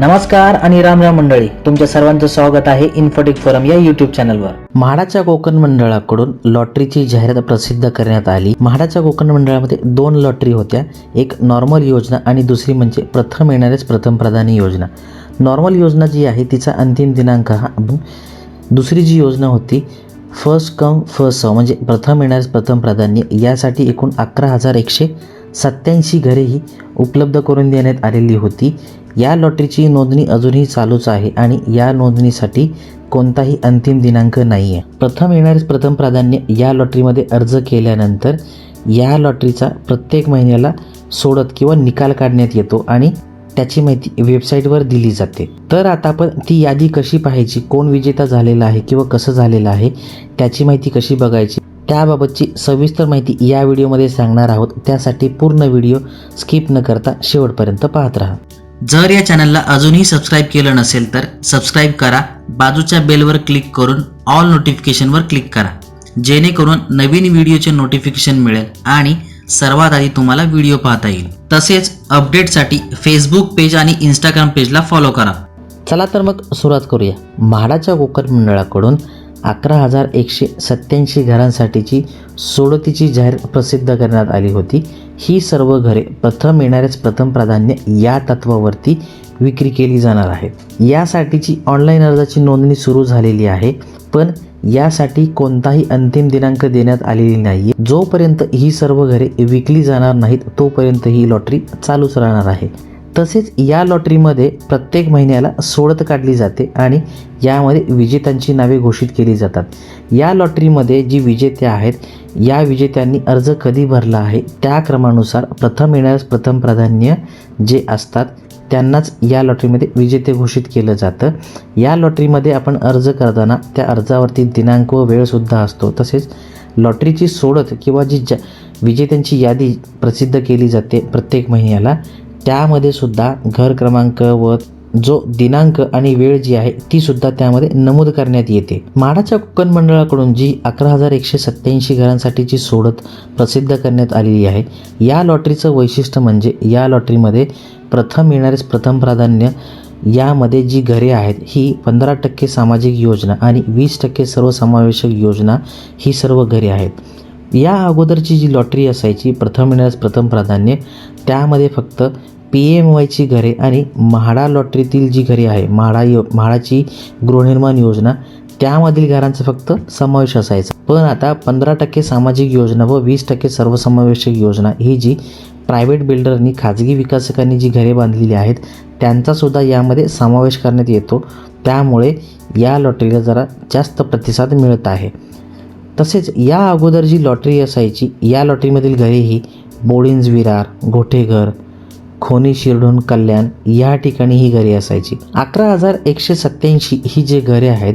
नमस्कार आणि राम राम मंडळी तुमच्या सर्वांचं स्वागत आहे इन्फोटेक फोरम या युट्यूब चॅनलवर म्हाडाच्या कोकण मंडळाकडून लॉटरीची जाहिरात प्रसिद्ध करण्यात आली. म्हाडाच्या कोकण मंडळामध्ये दोन लॉटरी होत्या एक नॉर्मल योजना आणि दुसरी म्हणजे प्रथम येणारेच प्रथम प्राधान्य योजना. नॉर्मल योजना जी आहे तिचा अंतिम दिनांक हा दुसरी जी योजना होती फर्स्ट कम फर्स्ट सर्व म्हणजे प्रथम येणारेच प्रथम प्राधान्य यासाठी एकूण अकरा हजार एकशे सत्याऐंशी घरेही उपलब्ध करून देण्यात आलेली होती. या लॉटरीची नोंदणी अजूनही चालूच आहे आणि या नोंदणीसाठी कोणताही अंतिम दिनांक नाही आहे प्रथम येणारे प्रथम प्राधान्य या लॉटरीमध्ये अर्ज केल्यानंतर या लॉटरीचा प्रत्येक महिन्याला सोडत किंवा निकाल काढण्यात येतो आणि त्याची माहिती वेबसाईटवर दिली जाते. तर आता आपण ती यादी कशी पाहायची कोण विजेता झालेला आहे किंवा कसं झालेलं आहे त्याची माहिती कशी बघायची त्याबाबतची सविस्तर माहिती या व्हिडिओमध्ये सांगणार आहोत. त्यासाठी पूर्ण व्हिडिओ स्किप न करता शेवटपर्यंत पाहत राहा. जर या चॅनलला अजूनही सबस्क्राईब केलं नसेल तर सबस्क्राईब करा. बाजूच्या बेलवर क्लिक करून ऑल नोटिफिकेशनवर क्लिक करा. जेणेकरून नवीन व्हिडिओचे नोटिफिकेशन मिळेल आणि सर्वात आधी तुम्हाला व्हिडिओ पाहता येईल. तसेच अपडेटसाठी फेसबुक पेज आणि इंस्टाग्राम पेजला फॉलो करा. चला तर मग सुरुवात करूया. म्हाडाच्या गोकर मंडळाकडून अकरा हजार एकशे सत्याऐंशी घरांसाठीची सोडतीची जाहीर प्रसिद्ध करण्यात आली होती. ही सर्व घरे प्रथम येणारेच प्रथम प्राधान्य या तत्वावरती विक्री केली जाणार आहे. यासाठीची ऑनलाईन अर्जाची नोंदणी सुरू झालेली आहे पण यासाठी कोणताही अंतिम दिनांक देण्यात आलेली नाही जोपर्यंत ही सर्व घरे विकली जाणार नाहीत तोपर्यंत ही लॉटरी चालूच राहणार आहे. तसेच या लॉटरीमध्ये प्रत्येक महिन्याला सोडत काढली जाते आणि यामध्ये विजेत्यांची नावे घोषित केली जातात. या लॉटरीमध्ये जी विजेते आहेत या विजेत्यांनी अर्ज कधी भरला आहे त्या क्रमानुसार प्रथम येणाऱ्यास प्रथम प्राधान्य जे असतात त्यांनाच या लॉटरीमध्ये विजेते घोषित केलं जातं. या लॉटरीमध्ये आपण अर्ज करताना त्या अर्जावरती दिनांक व वेळसुद्धा असतो. तसेच लॉटरीची सोडत किंवा जी ज्या विजेत्यांची यादी प्रसिद्ध केली जाते प्रत्येक महिन्याला त्यामध्ये सुद्धा घर क्रमांक व जो दिनांक आणि वेळ जी आहे ती सुद्धा त्यामध्ये नमूद करण्यात येते. माडाच्या कोकण मंडळाकडून जी अकरा हजार एकशे सत्याऐंशी घरांसाठीची सोडत प्रसिद्ध करण्यात आलेली आहे या लॉटरीचं वैशिष्ट्य म्हणजे या लॉटरीमध्ये प्रथम येणारेच प्रथम प्राधान्य यामध्ये जी घरे आहेत ही पंधरा टक्के सामाजिक योजना आणि वीस टक्के सर्वसमावेशक योजना ही सर्व घरे आहेत. या अगोदरची जी लॉटरी असायची प्रथम येण्यास प्रथम प्राधान्य त्यामध्ये फक्त पी एम वायची घरे आणि म्हाडा लॉटरीतील जी घरे आहे म्हाडा यो म्हाडाची गृहनिर्माण योजना त्यामधील घरांचा फक्त समावेश असायचा. पण आता पंधरा टक्के सामाजिक योजना व वीस टक्के सर्वसमावेशक योजना ही जी प्रायव्हेट बिल्डरनी खाजगी विकासकांनी जी घरे बांधलेली आहेत त्यांचासुद्धा यामध्ये समावेश करण्यात येतो. त्यामुळे या लॉटरीला जरा जास्त प्रतिसाद मिळत आहे. तसेच या अगोदर जी लॉटरी असायची या लॉटरीमधील घरेही बोळिंज विरार घोटेघर खोनी शिरढोण कल्याण या ठिकाणी ही घरे असायची. अकरा हजार एकशे सत्याऐंशी ही जे घरे आहेत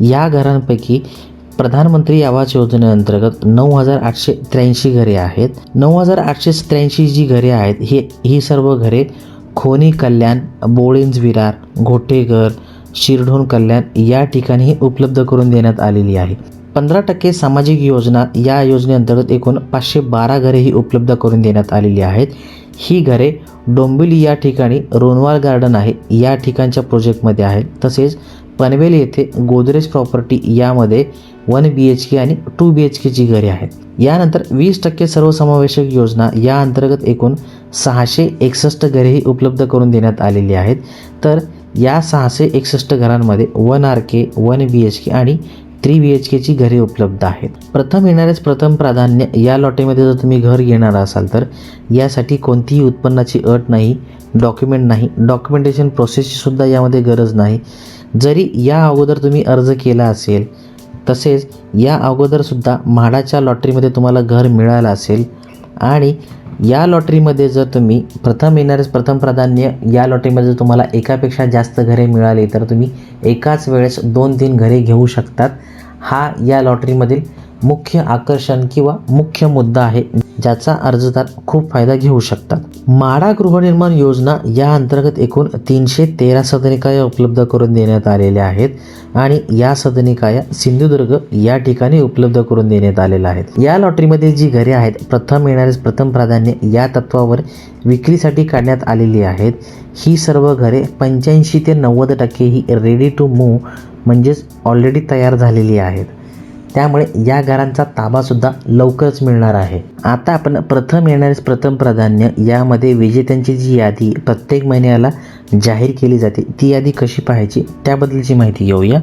या घरांपैकी प्रधानमंत्री आवास योजनेअंतर्गत नऊ हजार आठशे त्र्याऐंशी घरे आहेत. नऊ हजार आठशे त्र्याऐंशी जी घरे आहेत ही ही सर्व घरे खोनी कल्याण बोळिंज विरार घोटेघर शिरढोण कल्याण या ठिकाणी उपलब्ध करून देण्यात आलेली आहे. पंधरा टक्के सामाजिक योजना या योजनेअंतर्गत एकूण पाचशे बारा घरे ही उपलब्ध करून देण्यात आलेली आहेत. ही घरे डोंबिवली या ठिकाणी रोनवाल गार्डन आहे. या ठिकाणच्या प्रोजेक्टमध्ये आहे तसेच पनवेल येथे गोदरेज प्रॉपर्टी यामध्ये वन बी एच के आणि टू बी एच केची घरे आहेत. यानंतर वीस टक्के सर्वसमावेशक योजना या अंतर्गत एकूण सहाशे एकसष्ट घरेही उपलब्ध करून देण्यात आलेली आहेत. तर या सहाशे एकसष्ट घरांमध्ये one R K one B H K आणि थ्री बी एच केची घरे उपलब्ध आहेत. प्रथम येणारेच प्रथम प्राधान्य या लॉटेमध्ये जर तुम्ही घर घेणार असाल तर यासाठी कोणतीही उत्पन्नाची अट नाही डॉक्युमेंट नाही डॉक्युमेंटेशन प्रोसेसची सुद्धा यामध्ये गरज नाही. जरी या अगोदर तुम्ही अर्ज केला असेल तसेच या अगोदरसुद्धा म्हाडाच्या लॉटरीमध्ये तुम्हाला घर मिळालं असेल आणि या लॉटरीमध्ये जर तुम्ही प्रथम येणारेच प्रथम प्राधान्य या लॉटरीमध्ये जर तुम्हाला एकापेक्षा जास्त घरे मिळाली तर तुम्ही एकाच वेळेस दोन तीन घरे घेऊ शकतात. हा या लॉटरीमधील मुख्य आकर्षण किंवा मुख्य मुद्दा आहे ज्याचा अर्जदार खूप फायदा घेऊ शकतात. माडा गृहनिर्माण योजना या अंतर्गत एकूण तीनशे तेरा सदनिकाया उपलब्ध करून देण्यात आलेल्या आहेत आणि या सदनिकाया सिंधुदुर्ग या ठिकाणी उपलब्ध करून देण्यात आलेल्या आहेत. या लॉटरीमध्ये जी घरे आहेत प्रथम येणारेच प्रथम प्राधान्य या तत्वावर विक्रीसाठी काढण्यात आलेली आहेत. ही सर्व घरे पंच्याऐंशी ते नव्वद टक्के ही रेडी टू मूव्ह म्हणजेच ऑलरेडी तयार झालेली आहेत. त्यामुळे या घरांचा ताबासुद्धा लवकरच मिळणार आहे. आता आपण प्रथम येणारे प्रथम प्राधान्य यामध्ये विजेत्यांची जी यादी प्रत्येक महिन्याला जाहीर केली जाते ती यादी कशी पाहायची त्याबद्दलची माहिती घेऊया.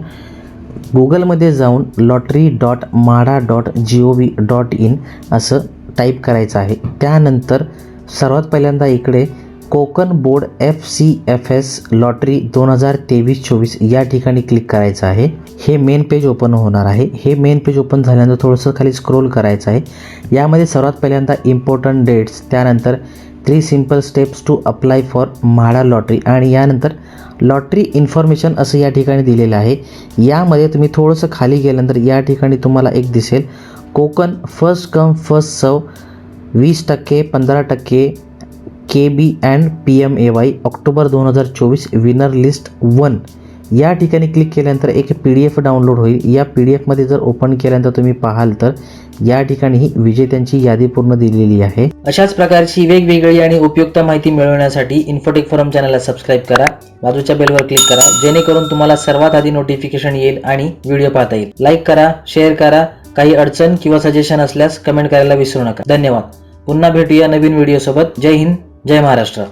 गुगलमध्ये जाऊन lottery dot MHADA dot G O V dot in असं टाईप करायचं आहे. त्यानंतर सर्वात पहिल्यांदा इकडे Konkan board F C F S lottery दोन हजार तेवीस चोवीस या ठिकाणी क्लिक करायचं आहे. हे मेन पेज ओपन होणार आहे. हे मेन पेज ओपन झाल्यानंतर थोडंसं खाली स्क्रोल करायचं आहे. यामध्ये सर्वात पहिल्यांदा इम्पॉर्टंट डेट्स त्यानंतर three simple steps to apply for MHADA lottery आणि यानंतर लॉटरी इन्फॉर्मेशन असं या ठिकाणी दिलेलं आहे. यामध्ये तुम्ही थोडंसं खाली गेल्यानंतर या ठिकाणी तुम्हाला एक दिसेल. Konkan first come first serve वीस टक्के पंधरा टक्के K B and P M A Y October दोन हजार चोवीस विनर लिस्ट वन या ठिकाणी क्लिक केल्यानंतर एक पी डी एफ डाउनलोड होईल. या पी डी एफमध्ये जर ओपन केल्यानंतर तुम्ही पाहाल तर या ठिकाणी ही विजेत्यांची यादी पूर्ण दिलेली आहे. अशाच प्रकारची वेगवेगळी आणि उपयुक्त माहिती मिळवण्यासाठी इन्फोटेक फोरम चॅनलला सबस्क्राईब करा. बाजूच्या बेलवर क्लिक करा. जेणेकरून तुम्हाला सर्वात आधी नोटिफिकेशन येईल आणि व्हिडिओ पाहता येईल. लाईक करा शेअर करा. काही अडचण किंवा सजेशन असल्यास कमेंट करायला विसरू नका. धन्यवाद. पुन्हा भेटूया नवीन व्हिडिओसोबत जय हिंद. जय महाराष्ट्र.